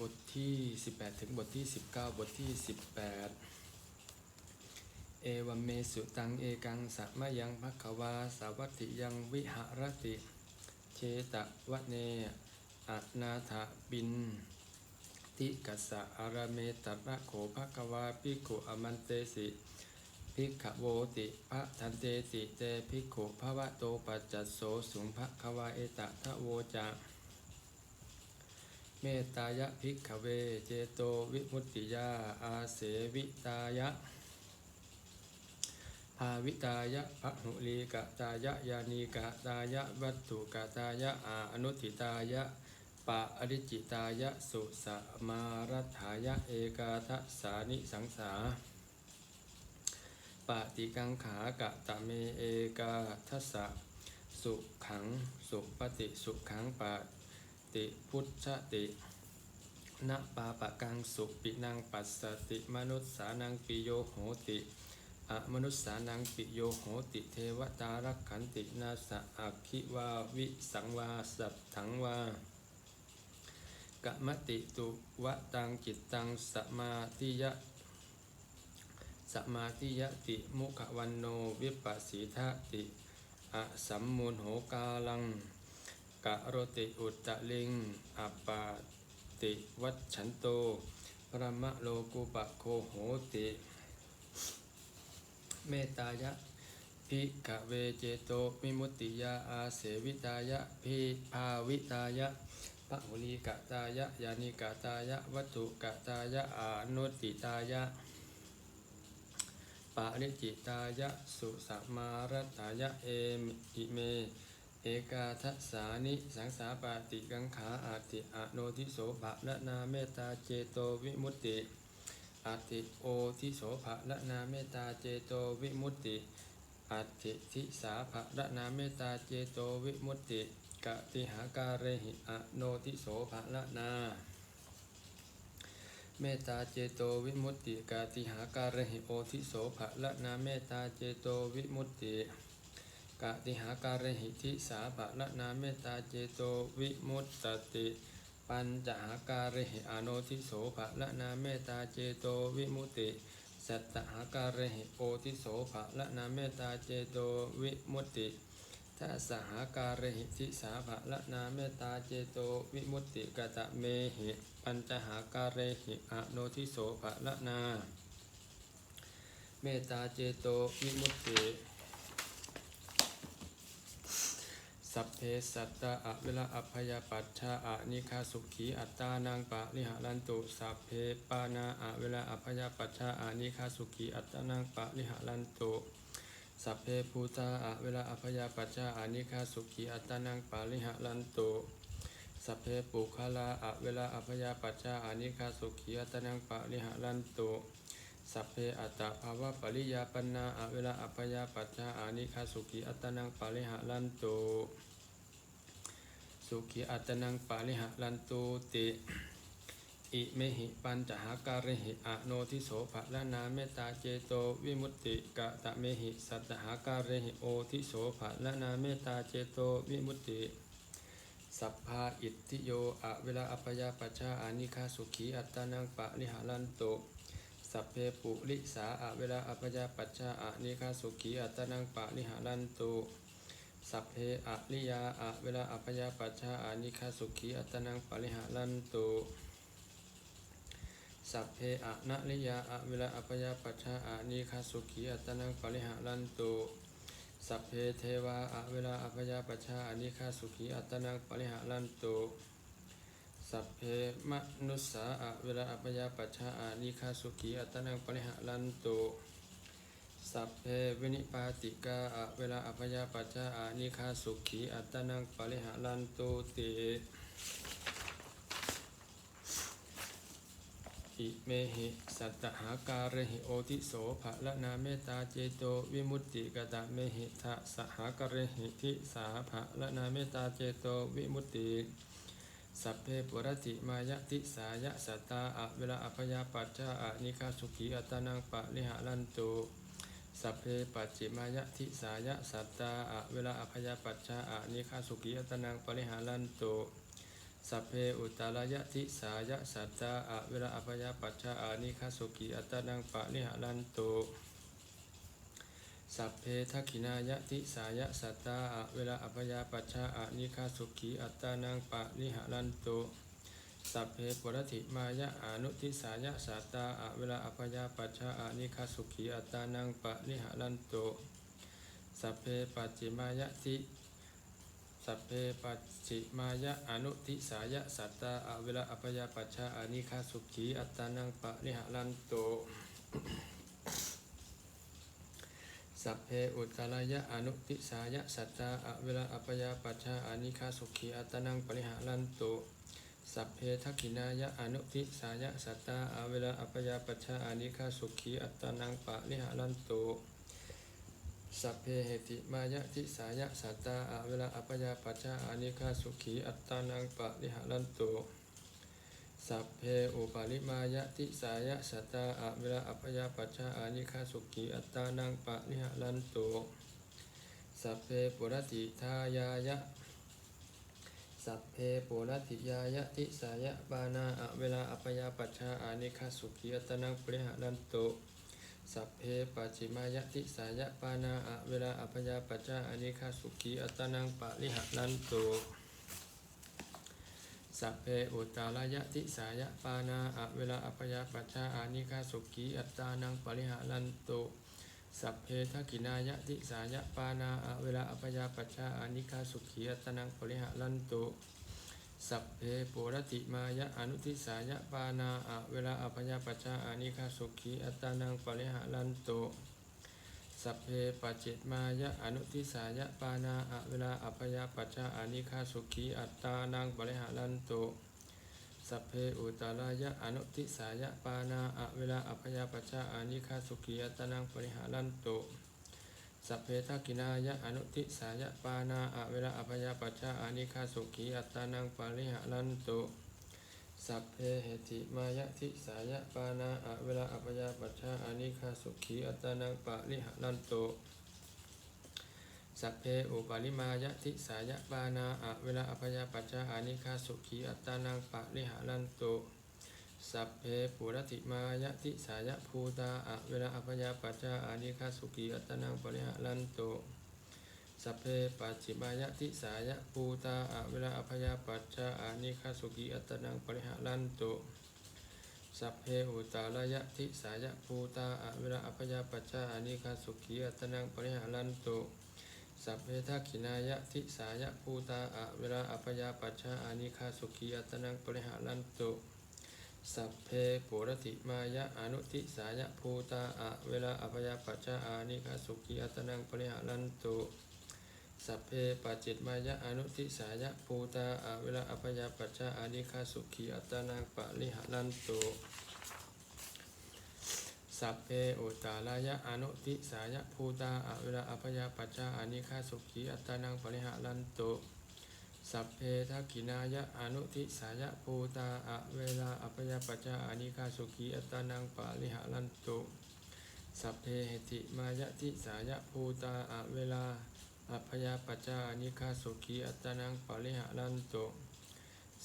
บทที่ 18 ถึงบทที่ 19 บทที่ 18 เอวัเมสุตังเอกังสัมยังภคววาสาวัตถิยังวิหารติเชตะวะเนอะนาถบิน ติกัสสะอารเมตระโขภควาปิกขุอมันเตสิภิกขโวติพระทันเตติเตภิกขุภวะโตปัจจัสโสสุงภควาเอตะทะโวจา มตตายะภิกขเว เจโตวิมุตติยา อาเสวิตายะ ภาวิตายะพะหุลีกะตายะยานีกะตายะวัตถุกะตายะอาอนุทิตายะปะอริจิตายะสุสมารัฐายะเอกาทสานิสังสาปฏิกังขากะตะเมเอกาทสสะสุขังสุปฏิสุขังปะ ติพุทธตินะปาปะกังสุปินังปัสสติมนุสสานังปิโยโหติอะมนุสสานังปิโยโหติเทวตารักขันตินาสะอักขิวาวิสังวาสัตถังวากะมติตุวะตังจิตตังสมาธิยะสมาธิยติมุขวันโนวิปัสสิทติอะสัมมูลโหกาลัง กะโรติอุตตะลิงอัปปาติวัชฉันโตประมะโลกุปะโคโหติ เมตายะพิกเวเจโตวิมุตติยาอาเสวิตายะพิภาวิตายะปะหุลีกะตายะยานิกะตายะวัตถุกะตายะอานุติตายะปาริจิตายะสุสมารตายะเอมอิเม เอกาทัสสานิสังสาปาติกังขาอาติอโนทิโสภะละนาเมตตาเจโตวิมุตติอาติโอทิโสภะละนาเมตตาเจโตวิมุตติอาติทิสาภะละนาเมตตาเจโตวิมุตติกติหาการเรหิอโนทิโสภะละนาเมตตาเจโตวิมุตติกาติหาการหิโอทิโสภะละนาเมตตาเจโตวิมุตติ กาติหาการหิทิสาภะละนาเมตตาเจโตวิมุตติ ปัญจหาการหิอโนทิโสภะละนาเมตตาเจโตวิมุตติสัตตหาการหิโอทิโสภะละนาเมตตาเจโตวิมุตติทัสสหาการหิทิสาภะละนาเมตตาเจโตวิมุตติกตะเมหิปัญจหาการหิอโนทิโสภะละนา เมตตาเจโตวิมุตติ สัพเพสัตตะอะเวลาอัพยาปัชชาอะนิคาสุขีอัตตานังปะลิหารันตุสัพเพปานาอะเวลาอัพยาปัชชาอะนิคาสุขีอัตตานังปะลิหารันตุสัพเพภูตาอะเวลาอัพยาปัจจาอานิคาสุขีอัตตานังปาลิหะลันโตสัพเพปุคลาอะเวลาอัพยาปัจจาอานิคาสุขีอัตตานังปาลิหะลันโต สัพเพอัตตภาวะปริยาปนาอเวลาอัพยาปัจจาอานิคาสุขีอัตตานังปาลิหะลันโตสุขีอัตตานังปาลิหะลันโตติอิเมหิปัญจหาการหิอโนทิโสภะละนาเมตตาเจโตวิมุตติกะตะเมหิสัตตหาการหิโอทิโสภะละนาเมตตาเจโตวิมุตติสัพพาอิทธิโยอะเวลาอัปยาปัชชาอานิคาสุขีอัตตานังปะลิหารันโต สัพเพปุริสาอะเวลาอัปยาปัชชาอานิคาสุขีอัตตานังปะลิหารันโตสัพเพอะลิยาอะเวลาอัปยาปัชชาอานิคาสุขีอัตตานังปะลิหารันโตสัพเพอะนะลิยาอะเวลาอัปยาปัชชาอานิคาสุขีอัตตนังปริหารันตุสัพเพเทวาอะเวลาอัปยาปัชชาอานิคาสุขีอัตตนังปริหารันตุ สัพเพมนุสสาอะเวลาอัปยาปัชชาอานิคาสุขีอัตตนังปริหารันตุสัพเพวินิปาติกาอะเวลาอัปยาปัชชาอานิคาสุขีอัตตนังปริหารันตุติอิเมหิสัตตหาการหิโอทิโสภะละนาเมตตาเจโตวิมุตติกตะเมหิทะสหาการหิทิสาภะละนาเมตตาเจโตวิมุตติ สัพเพปุรติมายติสายะสัตตาอะเวลาอัพยาปัจจาอะนิคาสุขีอัตตานังปะลิหารันตุสัพเพปัจจิมายะทิสายะสัตตาอะเวลาอัพยาปัจจาอะนิคาสุขีอัตตานังปะลิหารันตุสัพเพอุตตรายะทิสายะสัตตาอะเวลาอภยาปัชชาอานิคาสุขีอัตตานังปะนิหารันตุ สัพเพทักขินายะทิสายะสัตตาอะเวลาอัพยาปัชชาอะนิคาสุขีอัตตานังปะนิหารันตุสัพเพปุรติมายะอนุทิสายะสัตตาอะเวลาอัพยาปัชชาอะนิคาสุขีอัตตานังปะนิหารันตุสัพเพปัจจิมายะทิสัพเพปัจจิมายะอนุทิสายะสัตตาอะเวลาอัพยาปัชชาอะนิคาสุขีอัตตานังปะนิหารันตุ สัพเพอุตตรายะอนุติสายะสัตตาอเวลาอัปยาปัชชาอานิคาสุขีอัตนังปริหารันตุสัพเพทักขินายะอนุติสายะสัตตาอเวลาอัปยาปัชชาอานิคาสุขีอัตนังปริหารันตุสัพเพเหติมายะทิสายะสัตตาอเวลาอัปยาปัชชาอานิคาสุขีอัตนังปริหารันตุ สัพเพอุปาลิมายะติสายะสัตตาอะเวลาอัปยาปัชชาอานิคาสุขีอัตตานังปะนิหะรันโตสัพเพปุรติทายายะสัพเพปุรติยายะติสายะปานาอะเวลาอัปยาปัชชาอานิคาสุขีอัตตานังปริหะรันโตสัพเพปัจจิมายะติสายะปานาอะเวลาอัปยาปัชชาอานิคาสุขีอัตตานังปะริหะรันโต สัพเพอุตตารยะติสายะปานาอะเวลาอัปยาปัชชาอานิคาสุขีอัตตานังปริหารันตุสัพเพทักินายะติสายะปานาอะเวลาอัปยาปัชชาอานิคาสุขีอัตตานังปริหารันตุสัพเพปุรติมายะอนุทิสายะปานาอะเวลาอัปยาปัชชาอานิคาสุขีอัตตานังปริหารันตุ สัพเพปัจจิตมายะอนุทิสายะปานาอะเวลาอัปยาปัชชาอานิคาสุขีอัตตานังปริหารันตุสัพเพอุตารายะอนุทิสายะปานาอะเวลาอัพยาปัชชาอานิคาสุขียตตนังปริหารันตุสัพเพทักกินายะอนุทิสายะปานาอะเวลาอัพยาปัชชาอานิคาสุขียตตนังปริหารันตุ สัพเพเหติมายะทิสายะปานาอะเวลาอัพยาปัชชาอานิคาสุขียตานังปะริหารันโต สัพเพอุปาลิมายะทิสายะปานาอะเวลาอภยาปัจจาอานิคาสุขีอัตานังปะริหารันโต สัพเพปุรติมายะทิสายะภูตาอะเวลาอภยาปัจจาอานิคาสุขีอัตานังปะริหารันโต สัพเพปัจฉิมายะทิสายะภูตาอะเวลาอภยาปัจจาอานิคาสุขีอัตตานังปริหารันตุสัพเพอุตารายะทิสายะภูตาอะเวลาอภยาปัจจาอานิคาสุขีอัตตานังปริหารันตุสัพเพทักขินายะทิสายะภูตาอะเวลาอัปยาปัชชาอานิคาสุขีอัตนังปริหารันตุสัพเพปุรติมายะอนุทิสายะภูตาอะเวลาอัปยาปัชชาอานิคาสุขีอัตนังปริหารันตุ สัพเพปัจจิตมายะอนุทิสายะภูตาอะเวลาอัปยาปัชชาอานิคาสุขีอัตนังปริหารันตุสัพเพอุตตารายะอนุติสายะภูตาอะเวลาอัพยาปัชชาอานิคาสุขีอัตตานังปริหารันตุสัพเพทักขินายะอนุติสายะภูตาอะเวลาอัพยาปัชชาอนิคาสุขีอัตตานังปริหารันตุสัพเพเหติมายะติสายะภูตาอะเวลา อัพยาปัชาอนิคาสุขีอัตตานังปริหารันตุ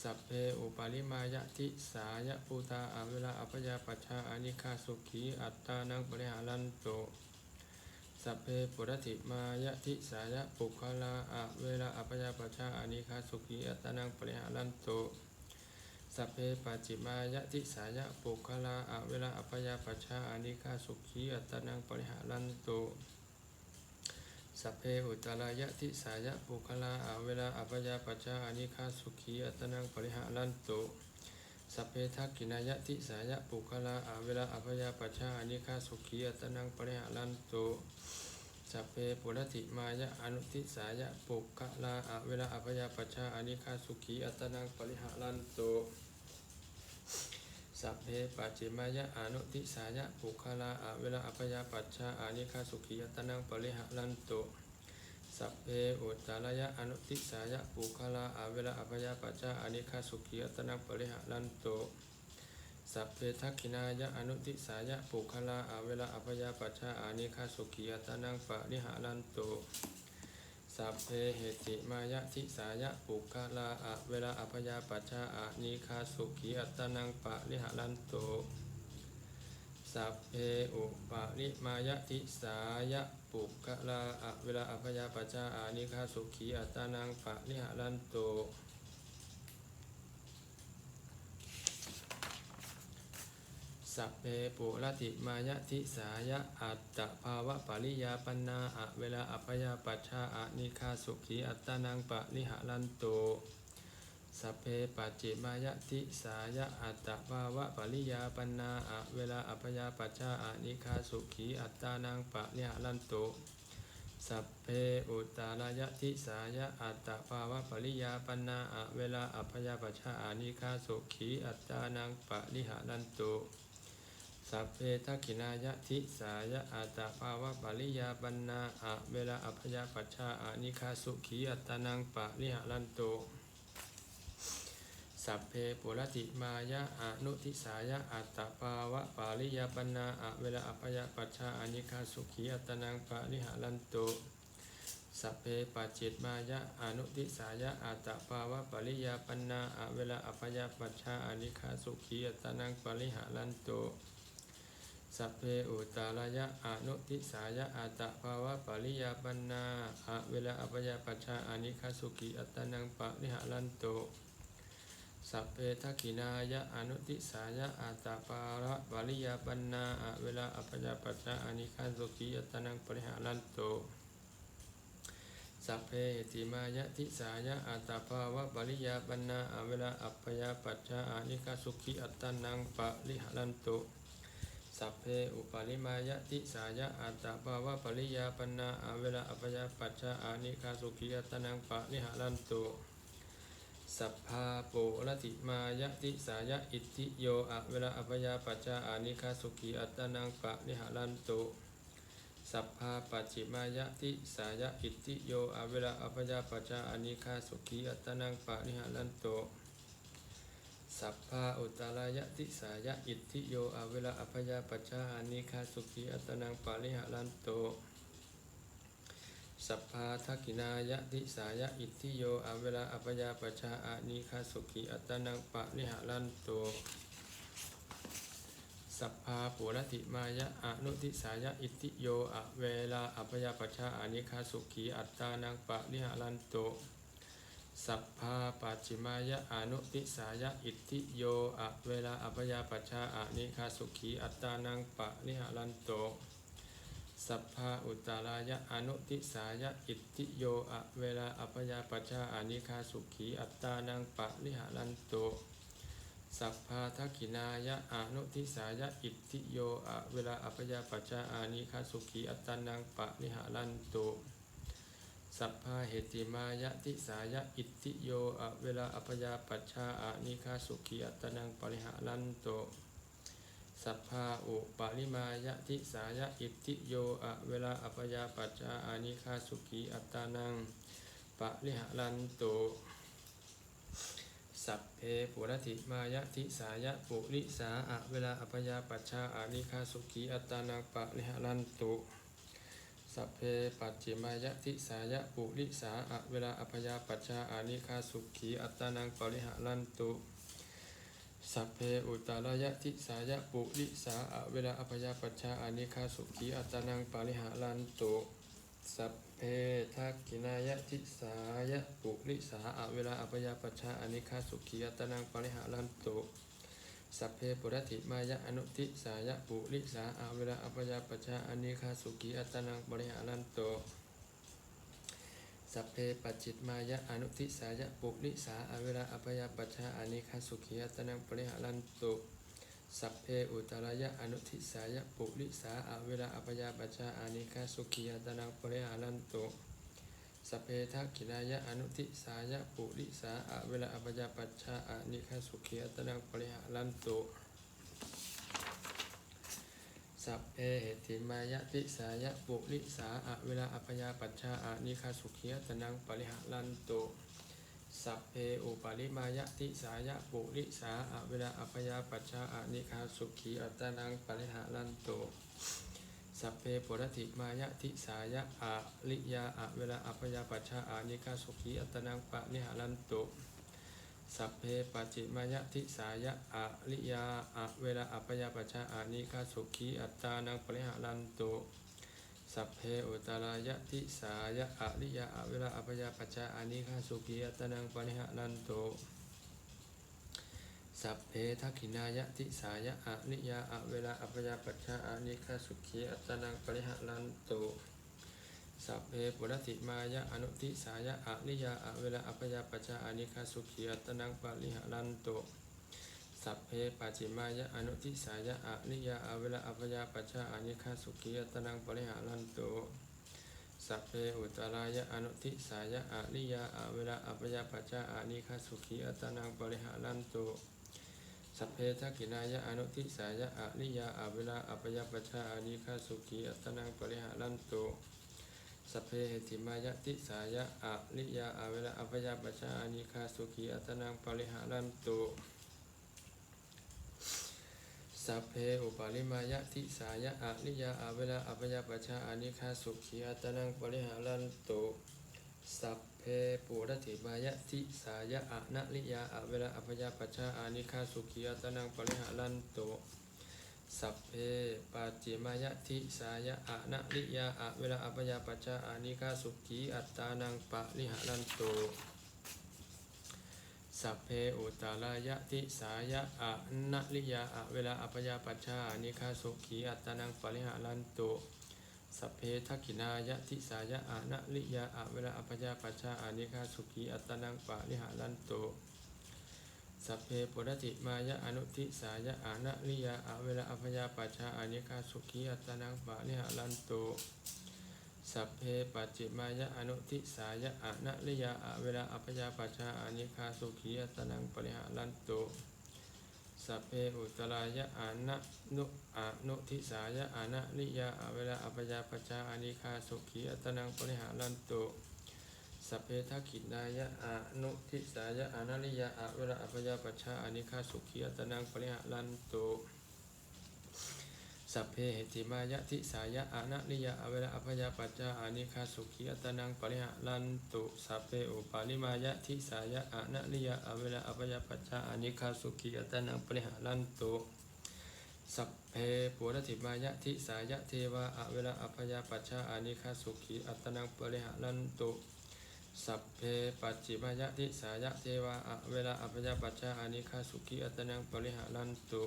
สัพเพอุปาลิมายะทิสายะปูตาอเวลาอัปยาปัชาอนิคาสุขีอัตตานังปริหารันโตสัพเพปุรติมายะทิสายะปุคลาอเวลาอัปยาปัชาอนิคาสุขีอัตตานังปริหารันโตสัพเพปัจจิมายะทิสายะปุคลาอเวลาอัปยาปัชาอนิคาสุขีอัตตานังปริหารันโต สัพเพอุตตรายะทิสายะปุคลาอาเวลาอัปยาปัชชาอานิคาสุขีอัตนังปริหารันตุสัพเพทักกินายะทิสายะปุคลาอาเวลาอัปยาปัชชาอานิคาสุขีอัตนังปริหารันตุสัพเพปุรติมายะอนุทิสายะปุคลาอาเวลาอัปยาปัชชาอานิคาสุขีอัตนังปริหารันตุ สัพเพปัจจิมายะอนุทิสายะปุคลาอาเวลาอัปยาปัชชาอานิคาสุขีอัตนังปริหารันตุสัพเพอุตตารายะอนุติสายะปุคลาอาเวลาอัพยาปัจจาอานิคาสุขีอัตนังปริหารันโตสัพเพทักขินายะอนุติสายะปุคลาอาเวลาอัพยาปัจจาอานิคาสุขีอัตนังปริหารันโต สัพเพเหติมายะทิสายะปุคลาอะเวลาอัพยาปัชชาอะนิคาสุขีอัตนังปะริหลันโตสัพเพอุปาริมายะทิสายะปุคลาอะเวลาอัพยาปัชชาอานิคาสุขีอัตานังปะริหลันโต สัพเพปุรติมายะทิสายะอัตตภาวะปริยาปนาอะเวลาอัพยาปัชชาอานิคาสุขีอัตตานังปะนิหารันโตสัพเพปัจจิมายะทิสายะอัตตภาวะปริยาปนาอะเวลาอัพยาปัชชาอานิคาสุขีอัตตานังปะนิหารันโตสัพเพอุตตารายะทิสายะอัตตภาวะปริยาปนาอะเวลาอัพยาปัชชาอานิคาสุขีอัตตานังปะนิหารันโต สัพเพทักขินายะทิสายะอัตตภาวะปริยาปนาอะเวลาอัพยาปัชชาอานิคาสุขีอัตานังปะนิหารันโตสัพเพปุรติมายะอนุทิสายะอัตตภาวะปาริยาปนาอะเวลาอัพยาปัชชาอนิคาสุขีอัตนังปะริหารันโตสัพเพปัจจิตมายะอนุทิสายะอัตตภาวะปาริยาปนาอะเวลาอัพยาปัชชาอนิคาสุขีอัตนังปะริหารันโต สัพเพอุตตารายะอนุทิสายะอัตตภาวะปริยาปนาอะเวลาอัพยาปัชชาอานิคาสุขีอัตตนังปะริหารันโตสัพเพทักขินายะอนุติสายะอาตาปาระปริยาปันนาอะเวลาอัปยาปัจจาอานิคันสุขียตนังปริหารันโตสัพเพติมายะทิสายะอาตภาวะปริยาปันนาอเวลาอัปยาปัจจาอานิคันสุขีอัตตนังปริหารันโต สัพเพอุปาลิมายะทิสายะอาตตาภาวะปริยาปนาอเวลาอัปยาปัจจาอานิคันสุขีอัตตนังปริหารันโตสัพพาโปรติมายะติสายะอิทธิโยอะเวลาอัพยาปัจจาอานิคาสุขีอัตตนังปะนิหารันโตสัพพาปัจจิมายะติสายะอิทธิโยอะเวลาอัพยาปัจจาอานิคาสุขีอัตตนังปะนิหารันโต สัพพาอุตตรายะติสายะอิทธิโยอเวลาอัพยาปัจจาอานิคาสุขีอัตนังปะนิหารันโต สัพพาทักกินายะทิสายะอิทธิโยอเวลาอัปยาปชาอานิคาสุขีอัตนังปะนิหารันโต สัพพาปุรติมายะอนุทิสายะอิทธิโยอเวลาอัปยาปชาอานิคาสุขีอัตตานังปะนิหารันโต สัพพาปัจจิมายะอนุทิสายะอิทธิโยอะเวลาอัปยาปชาอานิคาสุขีอัตตานังปะนิหารันโตสัพพาอุตตารายะอนุทิสายะอิทธิโยอะเวลาอัปยาปัชชาอานิคาสุขีอัตตานังปะลิหารันโตสัพพาทักขินายะอนุทิสายะอิทธิโยอะเวลาอัปยาปัชชาอานิคาสุขีอัตตานังปะลิหารันโต สัพพาเหติมายะทิสายะอิทธิโยอะเวลาอัปยาปัชชาอานิคาสุขีอัตตานังปะลิหารันโตสัพพาอุปาลิมายะทิสายะอิทธิโยอะเวลาอัปยาปัจจาอานิคาสุขีอัตตานังปะลิหะรันโตสัพเพปุรติมายะทิสายะปุริสาอะเวลาอัปยาปัจจาอานิคาสุขีอัตตานังปะลิหะรันโต สัพเพปัจจิมายะทิสายะปุริสาอะเวลาอัปยาปัจจาอานิคาสุขีอัตตานังปะลิหะรันโตสัพเพอุตตรายะทิสายะปุริสาอะเวลาอัพยาปัชชาอานิคาสุขีอัตตานังปาริหารันโตสัพเพทักขินายะทิสายะปุริสาอะเวลาอัพยาปัชชาอานิคาสุขีอัตตานังปาริหารันโต สัพเพปุรติมายะอนุทิสายะปุริสาอะเวลาอัพยาปชาอานิคาสุขีอัตตานังปาริหารันโตสัพเพปัจจิตมายะอนุทิสายะปุริสาอเวลาอัปยาปชาอานิคาสุขียตนังปริหารันโตสัพเพอุตรายะอนุทิสายะปุริสาอเวลาอัปยาปชาอานิคาสุขียตนังปริหารันโต สัพเพทักขินายะอนุทิสายะปุริสาอเวลาอปยาปัชชาอนิคาสุขียตนังปริหารันตุสัพเพเหติมายะติสายะปุริสาอะเวลาอัปยาปัชชาอานิคาสุขียตนังปริหารันตุสัพเพอุปาลิมายะติสายะปุริสาอะเวลาอัปยาปัชชาอานิคาสุขีอัตตนังปริหารันตุ สัพเพปุรติมายะทิสายะอะลิยาอะเวลาอัปยาปัชชาอานิคาสุขีอัตนังปะนิหารันตุสัพเพปัจิมายะทิสายะอะลิยาอะเวลาอัปยาปัชชาอานิคาสุขีอัตตานังปริหารันตุสัพเพอุตรายะทิสายะอะลิยาอะเวลาอัปยาปัชชาอานิคาสุขีอัตนังปริหารันตุ สัพเพทักขินายะทิสายะอะลิยาอะเวลาอัปยาปัชชาอานิคาสุขีอัตนังปริหารันตุสัพเพปุรติมายะอนุทิสายะอะลิยาอะเวลาอัปยาปัชชาอานิคาสุขีอัตนังปริหารันตุสัพเพปัจิมายะอนุทิสายะอะลิยาอะเวลาอัปยาปัชชาอานิคาสุขีอัตนังปริหารันตุสัพเพอุตรายะอนุทิสายะอะลิยาอะเวลาอัปยาปัชชาอานิคาสุขีอัตนังปริหารันตุ สัพเพทักขินายะอนุทิสายะอะลิยาอะเวลาอัปยาปชาอานิคาสุขีอัตนังปริหารันตุสัพเพเหติมายะติสายะอะลิยาอะเวลาอัปยาปชาอานิคาสุขีอัตนังปริหารันตุสัพเพอุปาลิมายะทิสายะอะลิยาอะเวลาอัปยาปชชาอานิคาสุขีอัตนังปริหารันตุสัพ เพปุรติมายะทิสายะอะนะลิยาอะเวลาอัปยาปัชชาอานิคาสุขีอัตนังปริหารันโตสัพเพปัจจิมายะทิสายะอะนะลิยาอะเวลาอัปยาปัชชาอานิคาสุขีอัตตานังปะลิหารันโตสัพเพอุตตรายะทิสายะอะนะลิยาอะเวลาอัปยาปัชชาอานิคาสุขีอัตตานังปริหารันโต สัพเพทักขินายะทิสายะอะนะลิยาอะเวลาอัปยาปัชาอานิคาสุขีอัตตานังปะลิหารันโตสัพเพปุรติมายะอนุทิสายะอานะลิยาอะเวลาอัพยาปัชาอานิคาสุขีอัตตนังปะนิหารันโตสัพเพปัจจิมายะอนุทิสายะอานะลิยาอะเวลาอัพยาปัชาอานิคาสุขีอัตตนังปริหารันโต สัพเพอุตรายะอานะนุอานุทิสายะอานะลิยาอเวลาอัพยาปชาอานิคาสุขีอัตนังปริหารันตุสัพเพทักขินายะอานุทิสายะอานาลิยาอเวลาอัปยาปชชาอานิคาสุขีอัตนังปริหารันตุ สัพเพเหติมายะทิสายะอานาลิยาอเวลาอัปยาปัชชาอานิคาสุขีอัตนังปริหารันตุสัพเพอุปาลิมายะทิสายะอานาลิยาอเวลาอัปยาปัชชาอานิคาสุขีอัตนังปริหารันตุสัพเพปุรติมายะทิสายะเทวะอเวลาอัปยาปัชชาอานิคาสุขีอัตนังปริหารันตุสัพเพปัจจิมายะทิสายะเทวะอเวลาอัปยาปัชชาอานิคาสุขีอัตนังปริหารันตุ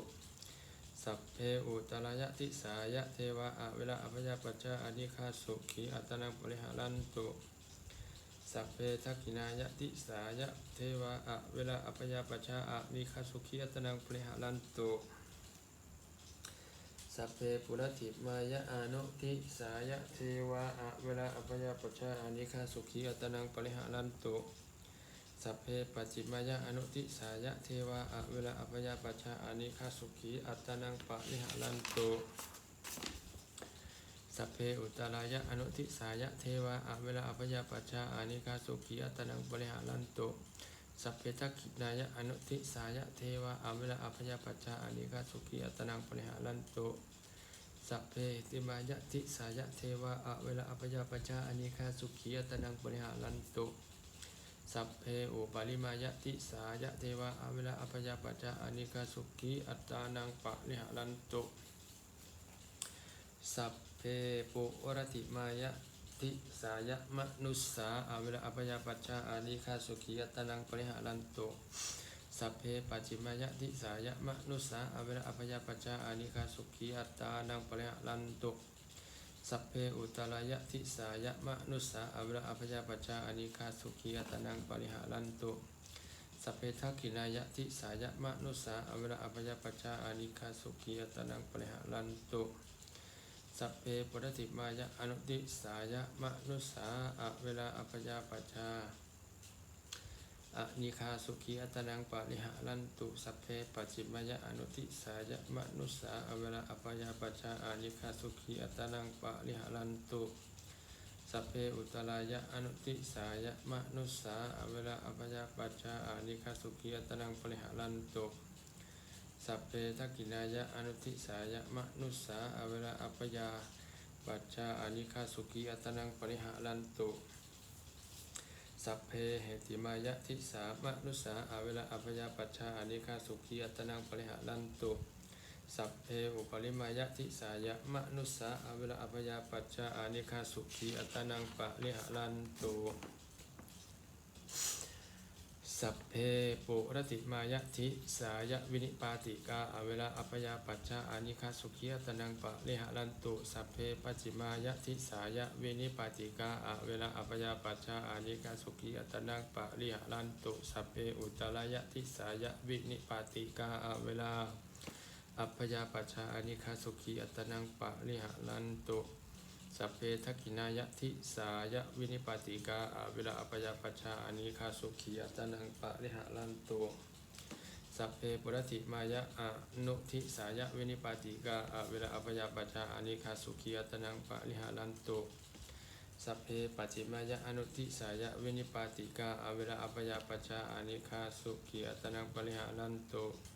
สัพเพอุตรายะทิสายะเทวะอะเวลาอัปยาปัชชาอานิคาสุขีอัตนังปริหารันตุสัพเพทักขินายะทิสายะเทวะอะเวลาอัปยาปัชชาอานิคาสุขีอัตนังปริหารันตุสัพเพปุรติมายะอานุทิสายะเทวะอะเวลาอัปยาปัชชาอานิคาสุขีอัตนังปริหารันตุ สัพเพปัจิมายะอนุทิสายะเทวะอเวลาอัปยาปัชชาอานิคาสุขีอัตนังปริหารันตุสัพเพอุตรายะอนุทิสายะเทวะอเวลาอัปยาปัชชาอานิคาสุขีอัตนังปริหารันตุสัพเพทักขินายะอนุทิสายะเทวะอเวลาอัปยาปัชชาอานิคาสุขีอัตนังปริหารันตุสัพเพติมายะทิสายะเทวะอเวลาอัปยาปัชชาอานิคาสุขีอัตนังปริหารันตุ สัพเพอุปาลิมายะทิสายะเทวะอเวลาอัปยาปัจจาอานิคาสุขีอัตตานังปะริหารันตุสัพเพปุรติมายะทิสายะมนุสสาอเวลาอัปยาปัจจาอานิคาสุขีอัตตานังปริหารันตุสัพเพปัจจิมายะทิสายะมนุสสาอเวลาอัปยาปัจจาอานิคาสุขีอัตตานังปริหารันตุ สัพเพอุตรายะทิสายะมนุสสาอเวระอภยาปัจจาอนิคาสุขีอัตนังปริหารันตุสัพเพทักขินายะทิสายะมนุสสาอเวระอภยาปัจจาอนิคาสุขีอัตนังปริหารันตุสัพเพปุรติมายะอนุติสายะมนุสสาอเวลาอภยาปัจจา อานิคาสุขีอัตนังปริหารันตุสัพเพปัจิมายะอนุติสายะมนุสสาอเวลาอัพยาปัจจาอานิคาสุขีอัตนังปริหารันตุสัพเพอุตรายะอนุติสายะมนุสสาอเวลาอัพยาปัจจาอานิคาสุขีอัตนังปริหารันตุสัพเพทักขินายะอนุติสายะมนุสสาอเวลาอัพยาปัจจาอานิคาสุขีอัตนังปริหารันตุ สัพเพเหติมายะทิสามนุสาอาเวลาอัพยาปัชชาอานิคาสุขีอัตนังปริหารันตุสัพเพอุปริมายะทิสายะมนุสาอาเวลาอัพยาปัชชาอานิคาสุขีอัตนังปริหารันตุ สัพเพปุรติมายะทิสายะวินิปาติกาอเวลาอัปยาปัจจาอานิคาสุขียตนังปะเลหะลันตุสัพเพปัจิมายะทิสายะวินิปาติกาอเวลาอัปยาปัจจาอานิคาสุขียตนังปะเลหะลันตุสัพเพอุตรายะทิสายะวินิปาติกาอเวลาอัปยาปัจจาอานิคาสุขียตนังปะเลหะลันตุ สัพเพทักขินายะทิสายะวินิปติกาอาเวลาอปยาปชาอานิคาสุขีอัตนังปะริหะลันตุสัพเพปุรติมายะอนุทิสายะวินิปติกาอาเวลาอปยาปชาอานิคาสุขีอัตนังปะริหะลันตุสัพเพปัจจิมายะอนุทิสายะวินิปติกาอาเวลาอปยาปชชาอานิคาสุขีอัตนังปะริหะลันตุ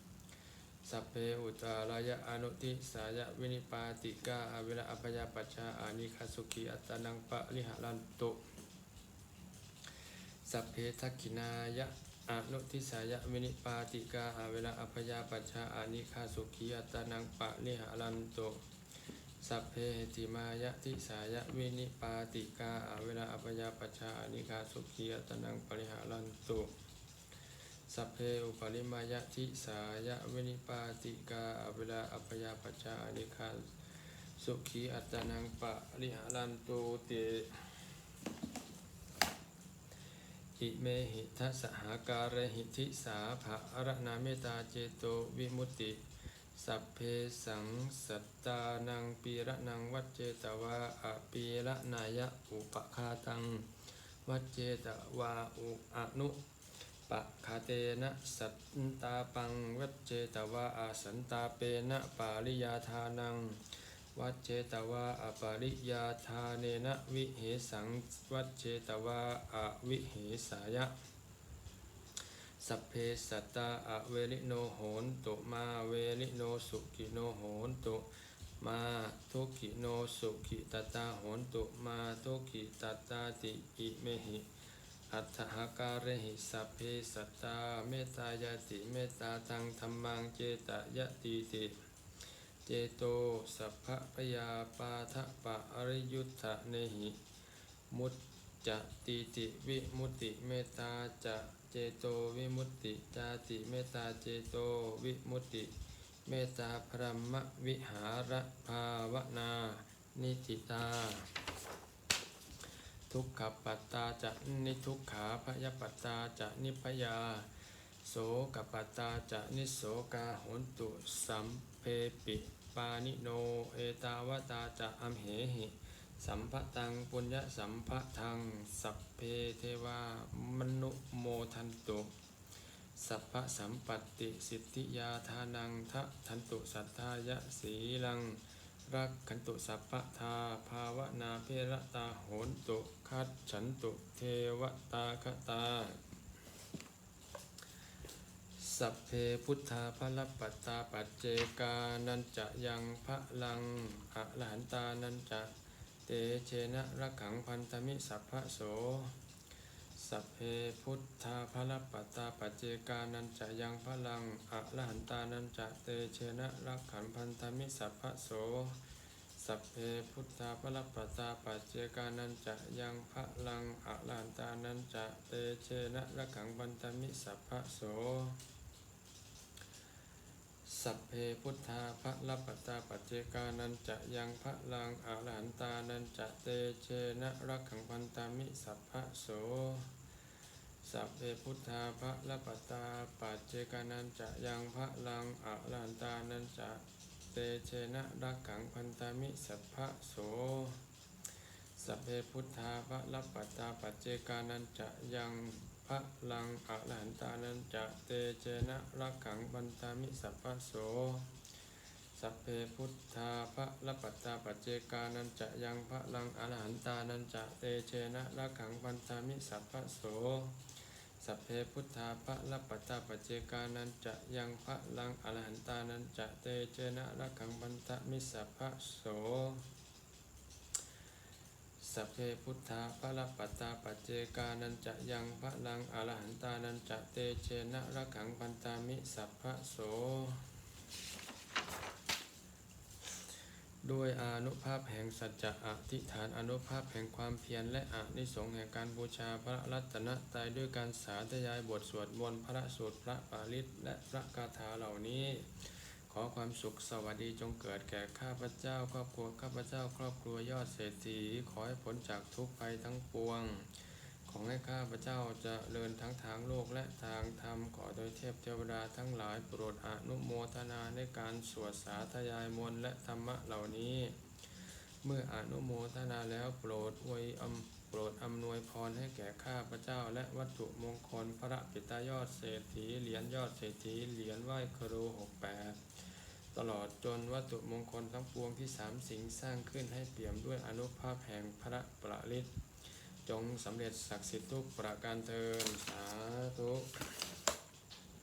สัพเพอุตารายะอนุทิสายะวินิปาติกาอาเวลาอัปยาปัชชาอานิคาสุขีอัตนังปะริหารันตุสัพเพทักขินายะอนุทิสายะวินิปาติกาอาเวลาอัปยาปัชชาอานิคาสุขีอัตนังปะริหารันตุสัพเพติมายะทิสายะวินิปาติกาอาเวลาอัปยาปัชชาอานิคาสุขีอัตนังปะริหารันตุ สัพเพอุปริมายะทิสายะวินิปาติกาอเวลาอัปยาปัจจานิคาสุขีอัตนังปะริหารันตุติอิเมหิทัสหาการหิทิสาภะอรนาเมตาเจโตวิมุตติ สัพเพสังสัตตานังปีระนังวัจเจตวาอปีระนายะอุปคาตัง วัจเจตวาอุอนุ ปะคาเตนะสัตตาปังวัจเจตวาอาสันตาเปนะปาริยาทานังวัจเจตวาอปาริยาทาเนนะวิเหสังวัจเจตวาอาวิเหสายะสัพเพสัตตาอเวริโนโหนตุมาเวริโนสุกิโนโหนตุมาทุกิโนสุกิตตาโหนตุมาทุกิตตาติอิเมหิ อัตถาการหิสัพเพสัตตาเมตตายาติเมตตาทางธรรมังเจตยติติเจโตสัพพะปยาปาทะปะอริยุทธะเนหิ มุตจะติติวิมุตติเมตตาจะเจโตวิมุตติจาติเมตตาเจโตวิมุตติเมตตาพรหมวิหารภาวนา นิติตา ทุกขปัตตาจะนิทุกขาพยปัตตาจะนิพยา โสกปัตตาจะนิโสกาหนตุสัมเพปิปานิโนเอตาวตาจะอัมเหหิสัมภตังปุญญสัมภทังสัพเพเทวามนุโมทันตุสัพพะสัมปัตติสิทธิยาทานังทะทันตุสัทธายะสีลัง รักขันตุสัพพะทาภาวนาเพระตาโหนตุคัดฉันตุเทวตาคตา สัพเพพุทธาภลปัตตาปัจเจกานันจะยังพระลังอะรหันตานันจะเตเชนะระขังพันธมิสัพพะโส สัพเพพุทธาภลปัตตาปัจเจกานันจะยังพระลังอะระหันตานันจะเตเชนะรักขันพันธมิสัพพะโส สัพเพพุทธาภลปัตตาปัจเจกานันจะยังพระลังอะระหันตานันจะเตเชนะรักขังพันธมิสัพพะโส สัพเพพุทธาภะละปัตตาปัจเจกานันจะยังพระลังอาหันตานันจะเตเชนะรักขังพันตามิสัพพะโส สัพเพพุทธาภะละปัตตาปัจเจกานันจะยังพระลังอาหันตานันจะเตเชนะรักขังพันตามิสัพพะโส สัพเพพุทธาภะละปัตตาปัจเจกานันจะยัง พระลังอะรหันตานันจะเตเจนะรักขังบันตามิสัพพโส สัพเพพุทธาภะละปัตตาปัจเจกานันจะยังพระลังอรหันตานันจะเตเจนะรักขังบันตามิสัพพโส สัพเพพุทธาภะละปัตตาปัจเจกานันจะยังพระลังอรหันตานันจะเตเจนะรักขังบันตามิสัพพโส สัพเพพุทธาภละปัตตาปัจเจกานันจะยังพระลังอรหันตานันจะเตเชนะระขังพันตามิสัพพะโส ด้วยอนุภาพแห่งสัจจะอธิฐานอนุภาพแห่งความเพียรและอานิสงส์แห่งการบูชาพระรัตนตรัยด้วยการสาธยายบทสวดมนต์พระสูตรพระปาริตและพระคาถาเหล่านี้ ขอความสุขสวัสดีจงเกิดแก่ข้าพเจ้า ครอบครัวข้าพเจ้า ครอบครัวยอดเศรษฐีขอให้พ้นจากทุกภัยทั้งปวง ขอให้ข้าพเจ้าจะเริญทั้งทางโลกและทางธรรมขอโดยเทพเทวดาทั้งหลายโปรดอนุโมทนาในการสวดสาธยายมนต์และธรรมะเหล่านี้ เมื่ออนุโมทนาแล้วโปรดอวยอำ โปรดอำนวยพรให้แก่ข้าพระเจ้าและวัตถุมงคลพระปิตายอดเศรษฐีเหรียญยอดเศรษฐีเหรียญไหว้ครูหกแปดตลอดจนวัตถุมงคลทั้งปวงที่สามสิ่งสร้างขึ้นให้เปี่ยมด้วยอนุภาพแห่งพระประฤทธิ์จงสำเร็จศักดิ์สิทธิ์ทุกประการเทินสาธุ